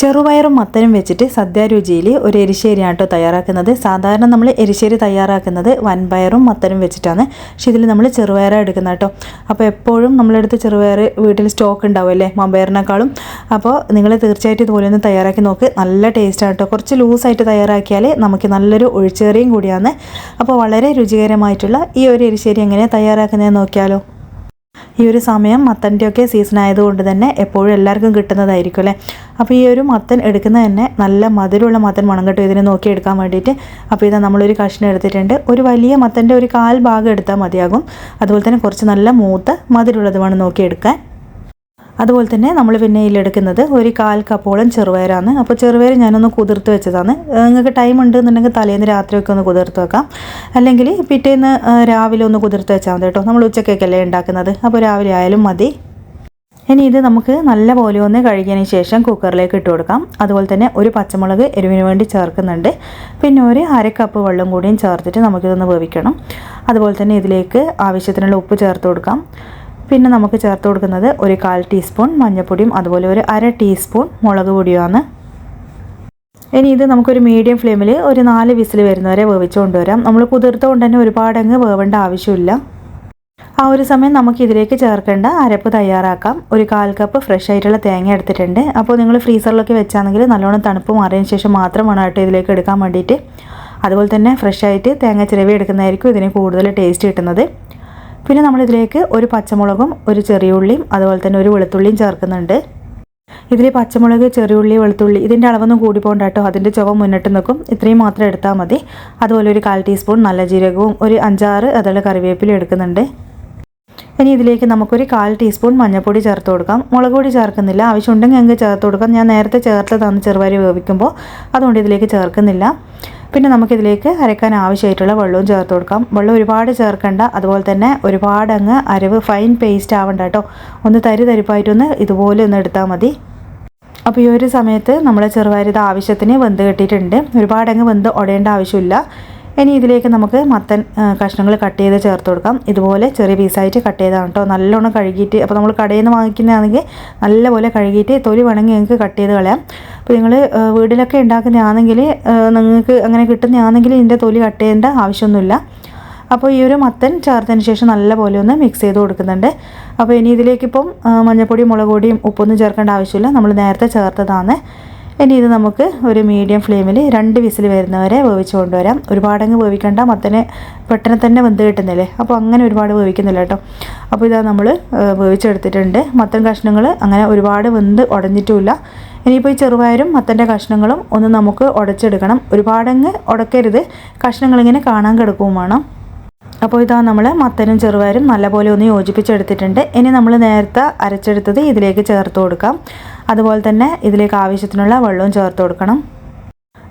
ചെറുപയറും മത്തനും വെച്ചിട്ട് സദ്യ രുചിയിൽ ഒരു എരിശ്ശേരിയാണ് കേട്ടോ തയ്യാറാക്കുന്നത്. സാധാരണ നമ്മൾ എരിശ്ശേരി തയ്യാറാക്കുന്നത് വൻപയറും മത്തനും വെച്ചിട്ടാണ്. പക്ഷേ ഇതിൽ നമ്മൾ ചെറുപയറാണ് എടുക്കുന്നത് കേട്ടോ. അപ്പോൾ എപ്പോഴും നമ്മളെടുത്ത് ചെറുപയർ വീട്ടിൽ സ്റ്റോക്ക് ഉണ്ടാവുമല്ലേ മമ്പയറിനേക്കാളും അപ്പോൾ നിങ്ങൾ തീർച്ചയായിട്ടും ഇതുപോലെ ഒന്ന് തയ്യാറാക്കി നോക്ക്. നല്ല ടേസ്റ്റാണ് കേട്ടോ. കുറച്ച് ലൂസായിട്ട് തയ്യാറാക്കിയാൽ നമുക്ക് നല്ലൊരു ഒഴിച്ചേറിയും കൂടിയാണ്. അപ്പോൾ വളരെ രുചികരമായിട്ടുള്ള ഈ ഒരു എരിശ്ശേരി എങ്ങനെയാണ് തയ്യാറാക്കുന്നതെന്ന് നോക്കിയാലോ. ഈ ഒരു സമയം മത്തന്റെയൊക്കെ സീസൺ ആയതുകൊണ്ട് തന്നെ എപ്പോഴും എല്ലാവർക്കും കിട്ടുന്നതായിരിക്കും അല്ലേ? അപ്പോൾ ഈ ഒരു മത്തൻ എടുക്കുന്നത് തന്നെ നല്ല മധുരമുള്ള മത്തൻ മണം കേട്ടോ ഇതിനെ നോക്കി എടുക്കാൻ വേണ്ടിയിട്ട്. അപ്പോൾ ഇതാ നമ്മളൊരു കഷ്ണം എടുത്തിട്ടുണ്ട്. ഒരു വലിയ മത്തന്റെ ഒരു കാൽ ഭാഗം എടുത്താൽ മതിയാകും. അതുപോലെ തന്നെ കുറച്ച് നല്ല മൂത്ത് മധുരമുള്ളത് വേണം നോക്കിയെടുക്കാൻ അതുപോലെ തന്നെ നമ്മൾ പിന്നെ ഇതിലെടുക്കുന്നത് ഒരു കാൽ കപ്പോളം ചെറുപയറാണ്. അപ്പോൾ ചെറുപയർ ഞാനൊന്ന് കുതിർത്ത് വെച്ചതാണ്. നിങ്ങൾക്ക് ടൈം ഉണ്ട് എന്നുണ്ടെങ്കിൽ തലേന്ന് രാത്രിയൊക്കെ ഒന്ന് കുതിർത്ത് വെക്കാം. അല്ലെങ്കിൽ പിറ്റേന്ന് രാവിലെ ഒന്ന് കുതിർത്ത് വെച്ചാൽ മതി കേട്ടോ. നമ്മൾ ഉച്ചക്കൊക്കെയല്ലേ ഉണ്ടാക്കുന്നത്. അപ്പോൾ രാവിലെ ആയാലും മതി. ഇനി ഇത് നമുക്ക് നല്ല പോലെ ഒന്ന് കഴുകിയതിന് ശേഷം കുക്കറിലേക്ക് ഇട്ട് കൊടുക്കാം. അതുപോലെ തന്നെ ഒരു പച്ചമുളക് എരിവിന് വേണ്ടി ചേർക്കുന്നുണ്ട്. പിന്നെ ഒരു അര കപ്പ് വെള്ളം കൂടിയും ചേർത്തിട്ട് നമുക്കിതൊന്ന് വേവിക്കണം. അതുപോലെ തന്നെ ഇതിലേക്ക് ആവശ്യത്തിനുള്ള ഉപ്പ് ചേർത്ത് കൊടുക്കാം. പിന്നെ നമുക്ക് ചേർത്ത് കൊടുക്കുന്നത് ഒരു കാൽ ടീസ്പൂൺ മഞ്ഞൾപ്പൊടിയും അതുപോലെ ഒരു അര ടീസ്പൂൺ മുളക് പൊടിയുമാണ്. ഇനി ഇത് നമുക്കൊരു മീഡിയം ഫ്ലെയിമിൽ ഒരു നാല് വിസിൽ വരുന്നവരെ വേവിച്ചുകൊണ്ട് കൊണ്ടുവരാം. നമ്മൾ കുതിർത്തുകൊണ്ട് തന്നെ ഒരുപാടങ്ങ് വേവേണ്ട ആവശ്യമില്ല. ആ ഒരു സമയം നമുക്ക് ഇതിലേക്ക് ചേർക്കേണ്ട അരപ്പ് തയ്യാറാക്കാം. ഒരു കാൽ കപ്പ് ഫ്രഷ് ആയിട്ടുള്ള തേങ്ങ എടുത്തിട്ടുണ്ട്. അപ്പോൾ നിങ്ങൾ ഫ്രീസറിലൊക്കെ വെച്ചാണെങ്കിൽ നല്ലോണം തണുപ്പ് മാറിയതിന് ശേഷം മാത്രം കേട്ടോ ഇതിലേക്ക് എടുക്കാൻ വേണ്ടിയിട്ട്. അതുപോലെ തന്നെ ഫ്രഷ് ആയിട്ട് തേങ്ങ ചിരവി എടുക്കുന്നതായിരിക്കും ഇതിന് കൂടുതൽ ടേസ്റ്റ് കിട്ടുന്നത്. പിന്നെ നമ്മളിതിലേക്ക് ഒരു പച്ചമുളകും ഒരു ചെറിയ ഉള്ളിയും അതുപോലെ തന്നെ ഒരു വെളുത്തുള്ളിയും ചേർക്കുന്നുണ്ട്. ഇതിൽ പച്ചമുളക് ചെറിയുള്ളി വെളുത്തുള്ളി ഇതിന്റെ അളവൊന്നും കൂടി പോകണ്ട കേട്ടോ. അതിന്റെ ചുവ മുന്നിട്ട് നിൽക്കും ഇത്രയും മാത്രം എടുത്താൽ മതി. അതുപോലെ ഒരു കാൽ ടീസ്പൂൺ നല്ല ജീരകവും ഒരു അഞ്ചാറ് അതുപോലെ കറിവേപ്പിലും എടുക്കുന്നുണ്ട്. ഇനി ഇതിലേക്ക് നമുക്കൊരു കാൽ ടീസ്പൂൺ മഞ്ഞൾപ്പൊടി ചേർത്ത് കൊടുക്കാം. മുളക് പൊടി ചേർക്കുന്നില്ല. ആവശ്യമുണ്ടെങ്കിൽ ഞങ്ങൾക്ക് ചേർത്ത് കൊടുക്കാം. ഞാൻ നേരത്തെ ചേർത്ത് ചേർത്തതാണ് ചെറുപയർ വേവിക്കുമ്പോൾ. അതുകൊണ്ട് ഇതിലേക്ക് ചേർക്കുന്നില്ല. പിന്നെ നമുക്കിതിലേക്ക് അരക്കാൻ ആവശ്യമായിട്ടുള്ള വെള്ളവും ചേർത്ത് കൊടുക്കാം. വെള്ളം ഒരുപാട് ചേർക്കണ്ട. അതുപോലെ തന്നെ ഒരുപാട് അങ്ങ് അരവ് ഫൈൻ പേസ്റ്റ് ആവണ്ട കേട്ടോ. ഒന്ന് തരി തരിപ്പായിട്ടൊന്ന് ഇതുപോലെ ഒന്ന് എടുത്താൽ മതി. അപ്പോൾ ഈ ഒരു സമയത്ത് നമ്മൾ ചെറുപയർ ആവശ്യത്തിന് വെന്ത് കെട്ടിയിട്ടുണ്ട്. ഒരുപാട് അങ്ങ് വെന്ത് ഉടയേണ്ട ആവശ്യമില്ല. ഇനി ഇതിലേക്ക് നമുക്ക് മത്തൻ കഷ്ണങ്ങൾ കട്ട് ചെയ്ത് ചേർത്ത് കൊടുക്കാം. ഇതുപോലെ ചെറിയ പീസായിട്ട് കട്ട് ചെയ്താണ് കേട്ടോ നല്ലോണം കഴുകിയിട്ട് അപ്പോൾ നമ്മൾ കടയിൽ നിന്ന് വാങ്ങിക്കുന്നതാണെങ്കിൽ നല്ലപോലെ കഴുകിയിട്ട് തൊലി വേണമെങ്കിൽ നിങ്ങൾക്ക് കട്ട് ചെയ്ത് കളയാം. അപ്പോൾ നിങ്ങൾ വീട്ടിലൊക്കെ ഉണ്ടാക്കുന്നതാണെങ്കിൽ നിങ്ങൾക്ക് അങ്ങനെ കിട്ടുന്നതാണെങ്കിൽ ഇതിന്റെ തൊലി കട്ട് ചെയ്യേണ്ട ആവശ്യമൊന്നുമില്ല. അപ്പോൾ ഈ ഒരു മത്തൻ ചേർത്തതിന് ശേഷം നല്ലപോലെ ഒന്ന് മിക്സ് ചെയ്ത് കൊടുക്കുന്നുണ്ട്. അപ്പോൾ ഇനി ഇതിലേക്കിപ്പം മഞ്ഞൾപ്പൊടിയും മുളക് പൊടിയും ഉപ്പൊന്നും ചേർക്കേണ്ട ആവശ്യമില്ല. നമ്മൾ നേരത്തെ ചേർത്തതാണ്. ഇനി ഇത് നമുക്ക് ഒരു മീഡിയം ഫ്ലെയിമിൽ രണ്ട് വിസിൽ വരുന്നവരെ വേവിച്ച് കൊണ്ടുവരാം. ഒരുപാടങ്ങ് വേവിക്കണ്ട മത്തനെ പെട്ടെന്ന് തന്നെ വെന്ത് കിട്ടുന്നില്ലേ? അപ്പോൾ അങ്ങനെ ഒരുപാട് വേവിക്കുന്നില്ല കേട്ടോ. അപ്പോൾ ഇതാ നമ്മൾ വേവിച്ചെടുത്തിട്ടുണ്ട്. മത്തൻ കഷ്ണങ്ങൾ അങ്ങനെ ഒരുപാട് വെന്ത് ഉടഞ്ഞിട്ടുമില്ല ഇനിയിപ്പോൾ ഈ ചെറുപയരും മത്തന്റെ കഷ്ണങ്ങളും ഒന്ന് നമുക്ക് ഉടച്ചെടുക്കണം ഒരുപാടങ്ങ് ഉടക്കരുത് കഷ്ണങ്ങളിങ്ങനെ കാണാൻ കിടക്കുകയും വേണം. അപ്പോൾ ഇതാ നമ്മൾ മത്തനും ചെറുപയരും നല്ലപോലെ ഒന്ന് യോജിപ്പിച്ചെടുത്തിട്ടുണ്ട്. ഇനി നമ്മൾ നേരത്തെ അരച്ചെടുത്തത് ഇതിലേക്ക് ചേർത്ത് കൊടുക്കാം. അതുപോലെ തന്നെ ഇതിലേക്ക് ആവശ്യത്തിനുള്ള വെള്ളവും ചേർത്ത് കൊടുക്കണം.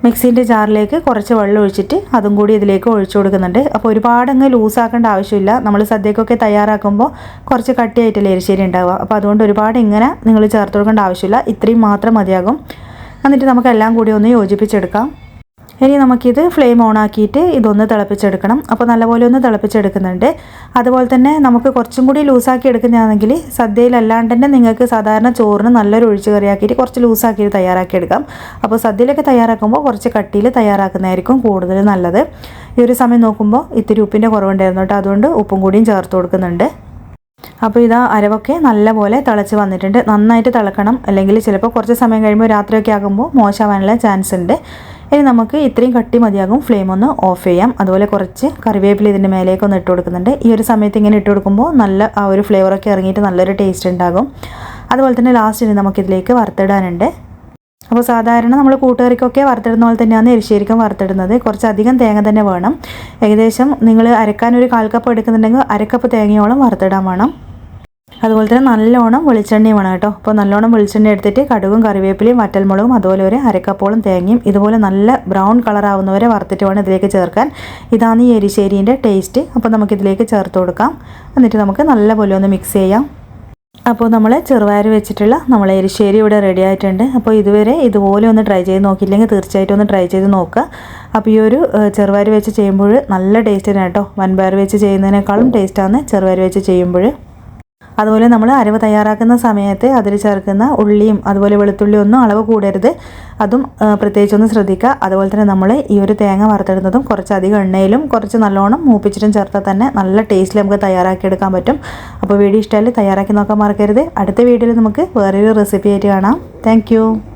മിക്സീന്റെ ജാറിലേക്ക് കുറച്ച് വെള്ളം ഒഴിച്ചിട്ട് അതും കൂടി ഇതിലേക്ക് ഒഴിച്ചു കൊടുക്കുന്നുണ്ട്. അപ്പോൾ ഒരുപാട് അങ്ങ് ലൂസാക്കേണ്ട ആവശ്യമില്ല. നമ്മൾ സദ്യക്കൊക്കെ തയ്യാറാക്കുമ്പോൾ കുറച്ച് കട്ടിയായിട്ടല്ലേ എരിശ്ശേരി ഉണ്ടാവുക. അപ്പോൾ അതുകൊണ്ട് ഒരുപാട് ഇങ്ങനെ നിങ്ങൾ ചേർത്ത് കൊടുക്കേണ്ട ആവശ്യമില്ല. ഇത്രയും മാത്രം മതിയാകും. എന്നിട്ട് നമുക്കെല്ലാം കൂടി ഒന്ന് യോജിപ്പിച്ചെടുക്കാം. ഇനി നമുക്കിത് ഫ്ലെയിം ഓൺ ആക്കിയിട്ട് ഇതൊന്ന് തിളപ്പിച്ചെടുക്കണം. അപ്പോൾ നല്ലപോലെ ഒന്ന് തിളപ്പിച്ചെടുക്കുന്നുണ്ട്. അതുപോലെ തന്നെ നമുക്ക് കുറച്ചും കൂടി ലൂസാക്കി എടുക്കുന്നതാണെങ്കിൽ സദ്യയിലല്ലാണ്ട് തന്നെ നിങ്ങൾക്ക് സാധാരണ ചോറിന് നല്ലൊരു ഒഴിച്ചു കറിയാക്കിയിട്ട് കുറച്ച് ലൂസാക്കിയിട്ട് തയ്യാറാക്കി എടുക്കാം അപ്പോൾ സദ്യയിലൊക്കെ തയ്യാറാക്കുമ്പോൾ കുറച്ച് കട്ടിയിൽ തയ്യാറാക്കുന്നതായിരിക്കും കൂടുതൽ നല്ലത്. ഈ ഒരു സമയം നോക്കുമ്പോൾ ഇത്തിരി ഉപ്പിന്റെ കുറവുണ്ടായിരുന്നു കേട്ടോ. അതുകൊണ്ട് ഉപ്പും കൂടിയും ചേർത്ത് കൊടുക്കുന്നുണ്ട്. അപ്പോൾ ഇതാ അരവൊക്കെ നല്ലപോലെ തിളച്ച് വന്നിട്ടുണ്ട്. നന്നായിട്ട് തിളക്കണം. അല്ലെങ്കിൽ ചിലപ്പോൾ കുറച്ച് സമയം കഴിയുമ്പോൾ രാത്രിയൊക്കെ ആകുമ്പോൾ മോശമാവാനുള്ള ചാൻസ് ഉണ്ട്. ഇനി നമുക്ക് ഇത്രയും കട്ടി മതിയാകും ഫ്ലെയിം ഒന്ന് ഓഫ് ചെയ്യാം. അതുപോലെ കുറച്ച് കറിവേപ്പില ഇതിന്റെ മേലേക്ക് ഒന്ന് ഇട്ട് കൊടുക്കുന്നുണ്ട്. ഈ ഒരു സമയത്ത് ഇങ്ങനെ ഇട്ട് കൊടുക്കുമ്പോൾ നല്ല ആ ഒരു ഫ്ലേവറൊക്കെ ഇറങ്ങിയിട്ട് നല്ലൊരു ടേസ്റ്റ് ഉണ്ടാകും. അതുപോലെ തന്നെ ലാസ്റ്റ് ലാസ്റ്റിന് നമുക്കിതിലേക്ക് വറുത്തിടാനുണ്ട്. അപ്പോൾ സാധാരണ നമ്മൾ കൂട്ടുകറിക്കൊക്കെ വറുത്തിടുന്ന പോലെ തന്നെയാണ് എരിശ്ശേരിക്കും വറുത്തിടുന്നത്. കുറച്ചധികം തേങ്ങ തന്നെ വേണം. ഏകദേശം നിങ്ങൾ അരക്കാൻ ഒരു കാൽ കപ്പ് എടുക്കുന്നുണ്ടെങ്കിൽ അരക്കപ്പ് തേങ്ങയോളം വറുത്തിടാൻ വേണം. അതുപോലെ തന്നെ നല്ലോണം വെളിച്ചെണ്ണയും വേണം കേട്ടോ. അപ്പോൾ നല്ലോണം വെളിച്ചെണ്ണ എടുത്തിട്ട് കടുകും കറിവേപ്പിലയും വറ്റൽമുളകും അതുപോലെ ഒരു അരക്കപ്പോളം തേങ്ങയും ഇതുപോലെ നല്ല ബ്രൗൺ കളർ ആവുന്നവരെ വറുത്തിട്ട് വേണം ഇതിലേക്ക് ചേർക്കാൻ. ഇതാണ് ഈ എരിശ്ശേരീന്റെ ടേസ്റ്റ്. അപ്പോൾ നമുക്ക് ഇതിലേക്ക് ചേർത്ത് കൊടുക്കാം. എന്നിട്ട് നമുക്ക് നല്ലപോലെ ഒന്ന് മിക്സ് ചെയ്യാം. അപ്പോൾ നമ്മൾ ചെറുപയർ വെച്ചിട്ടുള്ള നമ്മളെ എരിശ്ശേരി ഇവിടെ റെഡി ആയിട്ടുണ്ട്. അപ്പോൾ ഇതുവരെ ഇതുപോലെ ഒന്ന് ട്രൈ ചെയ്ത് നോക്കിയില്ലെങ്കിൽ തീർച്ചയായിട്ടും ഒന്ന് ട്രൈ ചെയ്ത് നോക്കുക. അപ്പോൾ ഈ ഒരു ചെറുപയർ വെച്ച് ചെയ്യുമ്പോൾ നല്ല ടേസ്റ്റ് തന്നെ കേട്ടോ. വൻപയർ വെച്ച് ചെയ്യുന്നതിനേക്കാളും ടേസ്റ്റാണ് ചെറുപയർ വെച്ച് ചെയ്യുമ്പോൾ. അതുപോലെ നമ്മൾ അരവ് തയ്യാറാക്കുന്ന സമയത്ത് അതിൽ ചേർക്കുന്ന ഉള്ളിയും അതുപോലെ വെളുത്തുള്ളിയും ഒന്നും അളവ് കൂടരുത്. അതും പ്രത്യേകിച്ചൊന്ന് ശ്രദ്ധിക്കുക. അതുപോലെ തന്നെ നമ്മൾ ഈ ഒരു തേങ്ങ വറുത്തെടുത്തതും കുറച്ചധികം എണ്ണയിലും കുറച്ച് നല്ലോണം മൂപ്പിച്ചിട്ടും ചേർത്താൽ തന്നെ നല്ല ടേസ്റ്റിൽ നമുക്ക് തയ്യാറാക്കിയെടുക്കാൻ പറ്റും. അപ്പോൾ വീഡിയോ ഇഷ്ടമായാലും തയ്യാറാക്കി നോക്കാൻ മറക്കരുത്. അടുത്ത വീഡിയോയിൽ നമുക്ക് വേറൊരു റെസിപ്പി ആയിട്ട് കാണാം. താങ്ക്